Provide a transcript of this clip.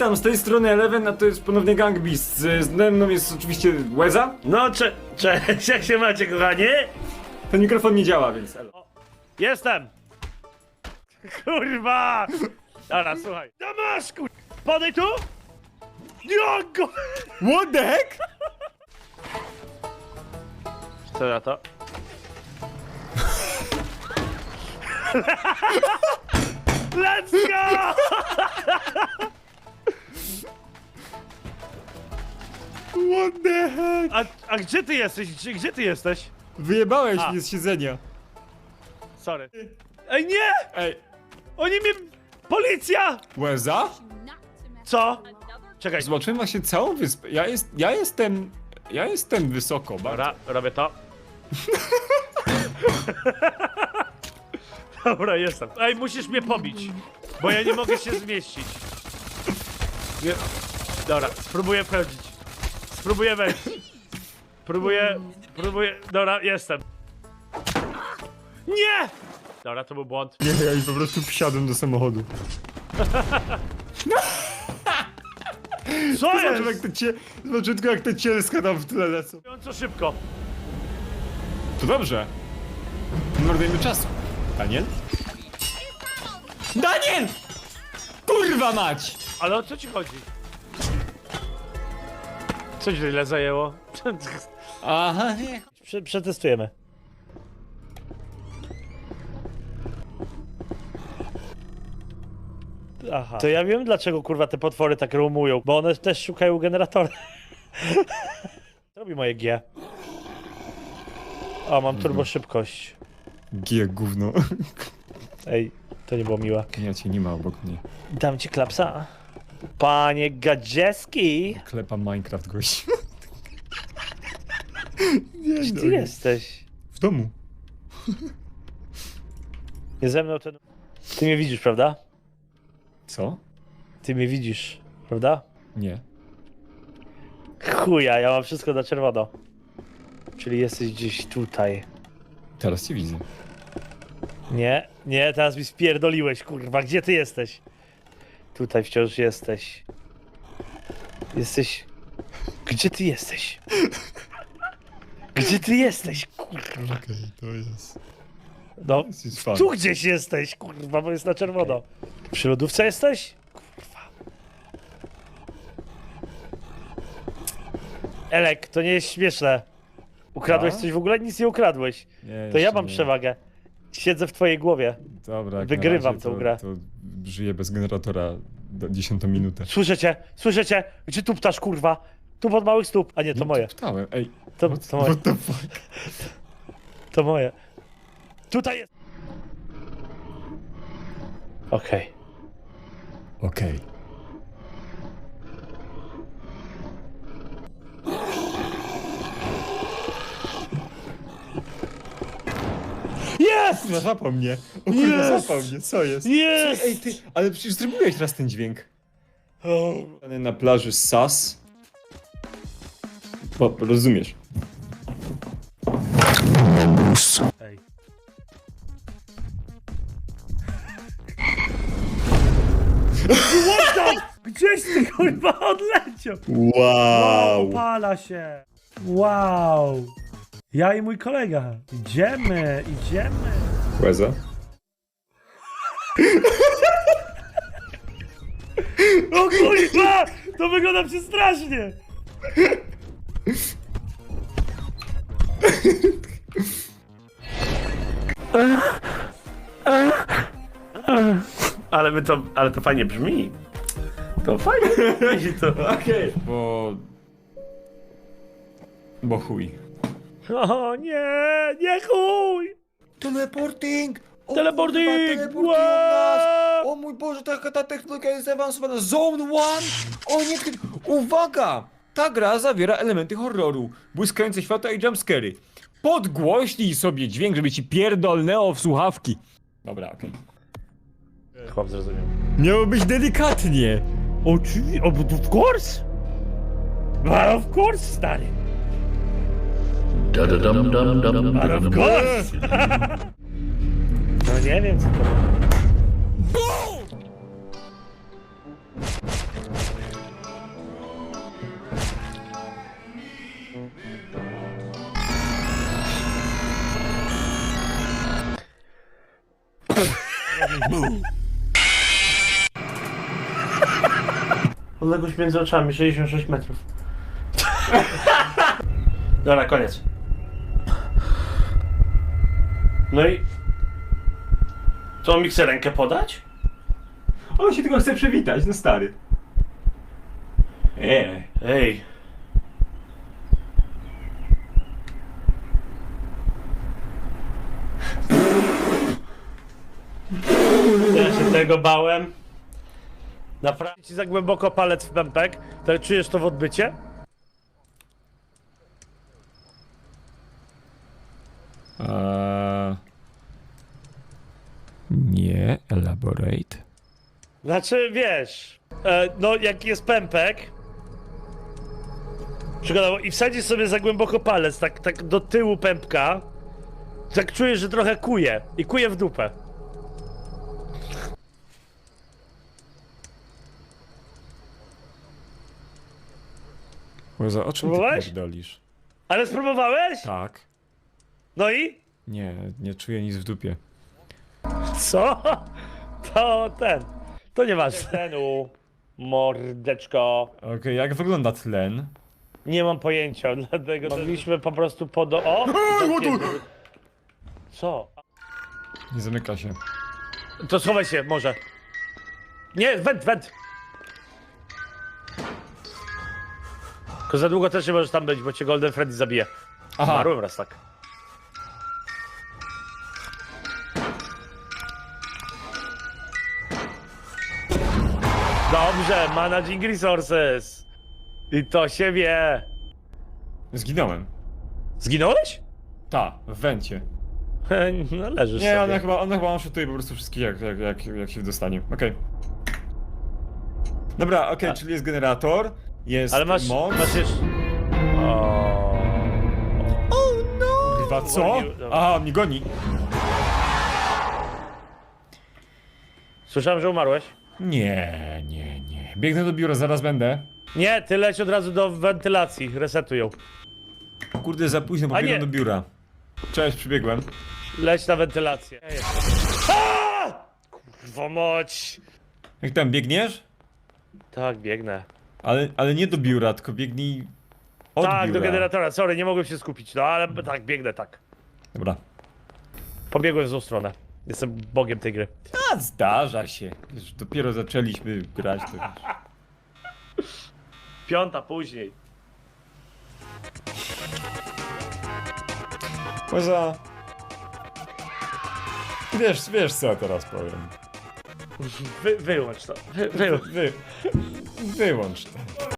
witam, z tej strony Eleven, a to jest ponownie Gang Beast. Z ze mną jest oczywiście Łeza. No, cze, cześć, jak się macie, kochani? Ten mikrofon nie działa, więc elo. Jestem! Kurwa! Dobra, słuchaj. Damaszku! Podaj tu! Jogo! What the heck? Co na to? Let's go! What the heck? A, a gdzie ty jesteś? Gdzie, gdzie ty jesteś? Wyjebałeś A. mnie z siedzenia. Sorry. Ej, nie! Ej, Oni mnie... Policja! Łeza? Co? Czekaj. Zobaczyłem właśnie całą wyspę. Ja, jest, ja jestem... Ja jestem wysoko, bardzo. Dobra, robię to. Dobra, jestem. Ej, musisz mnie pobić, bo ja nie mogę się zmieścić. Nie. Dobra, spróbuję wchodzić. Spróbuję wejść. Próbuję, próbuję. Dobra, jestem. Nie! Dobra, to był błąd. Nie, ja już po prostu wsiadłem do samochodu. Co Zobaczyłem jak jest? te cie... Zobaczyłem tylko jak te cielska tam w tle lecą. Co szybko. To dobrze. Nie marnujmy czasu. Daniel? Daniel! Kurwa mać! Ale o co ci chodzi? Coś ile zajęło? Aha, nie. Prze przetestujemy. Aha. To ja wiem dlaczego kurwa te potwory tak romują, bo one też szukają generatora. Robi moje G? O, mam turbo szybkość. Gie gówno. Ej, to nie było miłe. Ja cię nie ma obok mnie. Dam ci klapsa. Panie Gadzieski! Klepa Minecraft gość. Gdzie ty jesteś? W domu. Nie ze mną ten... Ty mnie widzisz, prawda? Co? Ty mnie widzisz, prawda? Nie. Chuja, ja mam wszystko na czerwono. Czyli jesteś gdzieś tutaj. Teraz cię widzę. Nie, nie, teraz mi spierdoliłeś, kurwa, gdzie ty jesteś? Tutaj wciąż jesteś. Jesteś... Gdzie ty jesteś? Gdzie ty jesteś, kurwa? Okej, to jest... No, This is fun. tu gdzieś jesteś, kurwa, bo jest na czerwono. Przy lodówce jesteś? Kurwa. Elek, to nie jest śmieszne. Ukradłeś A? coś w ogóle? Nic nie ukradłeś. Nie, To ja mam nie. przewagę. Siedzę w twojej głowie. Dobra, jak Wygrywam razie tą to, grę. To żyję bez generatora do 10 minutę. Słyszę cię, słyszę cię. Gdzie tu ptasz, kurwa? Tu pod małych stóp. A nie, to moje. Pytałem, ej. To, what, to moje. what the fuck? To moje. Tutaj jest. Okej. Okej. Jest! No zapał mnie. O kurwa, Yes! zapał mnie, co jest? Jest! Ej, ty, ale przecież zrobiłeś raz ten dźwięk. Na plaży Sas. O, rozumiesz. Ej. What the... Gdzieś ty kurwa odleciał? Wow. Opala się. Wow. Ja i mój kolega. Idziemy, idziemy. Łeza? O kurwa! To wygląda przestrasznie. Ale my to, ale to fajnie brzmi. To fajnie brzmi to. Okej. Bo... Bo chuj. O nie, nie chuj! Teleporting! O, Teleporting! kurwa, teleportują Wow! nas! O mój Boże, taka ta technologia jest zaawansowana. Zone One! O nie, ty- uwaga! Ta gra zawiera elementy horroru, błyskające światła i jumpscary. Podgłośnij sobie dźwięk, żeby ci pierdolnęło w słuchawki. Dobra, okej. Chłop zrozumiał. Miało być delikatnie. Oczywiście, of course! But of course, stary! Da, da, dum, dum, dum, But of course! No nie wiem co to Odległość między oczami 66 metrów. Dobra, koniec. No i... Co, mi chce rękę podać? On się tylko chce przywitać, no stary. Eee. Ej. Ja się tego bałem. Naprawdę ci za głęboko palec w pępek, to czujesz to w odbycie? Eee... Nie, elaborate. Znaczy, wiesz, e, no jak jest pępek, przykładowo, i wsadzisz sobie za głęboko palec, tak, tak do tyłu pępka, tak czujesz, że trochę kuje i kuje w dupę. Łyza, o czym ty Próbowałeś? pierdolisz? Ale spróbowałeś? Tak. No i? Nie, nie czuję nic w dupie. Co? To ten. To nieważne. Tenu, mordeczko. Okej, jak wygląda tlen? Nie mam pojęcia, dlatego mogliśmy po prostu podo... O! Co? Nie zamyka się. To schowaj się, może. Nie, węd, węd! Tylko za długo też nie możesz tam być, bo cię Golden Freddy zabije. Aha, Marłem raz tak. Dobrze, managing resources. I to się wie. zginąłem. Zginąłeś? Ta, w wencie. No leżysz Nie, sobie. ona chyba, ona chyba one-shotuje po prostu wszystkich jak, jak, jak, jak się dostanie. Okej. Dobra, okej, czyli jest generator, jest Ale masz, moc. masz jeszcze... O... Kurwa, co? Gonił- dobra. Aha, mnie goni. Słyszałem, że umarłeś? Nie, nie. Biegnę do biura, zaraz będę. Nie, ty leć od razu do wentylacji, resetują. Kurde, za późno, bo A biegłem nie. do biura. Cześć, przybiegłem. Leć na wentylację. A! Kurwa moć! Jak tam biegniesz? Tak, biegnę. Ale, ale nie do biura, tylko biegnij od tak, biura. do generatora, sorry, nie mogłem się skupić, no ale tak, biegnę, tak. Dobra. Pobiegłem w złą stronę. Jestem bogiem tej gry. A, zdarza się. Wiesz, dopiero zaczęliśmy grać, to wiesz. Piąta później. Poza... Wiesz, wiesz co ja teraz powiem. Wy, wyłącz to. Wy, wyłącz. Wy... Wyłącz to.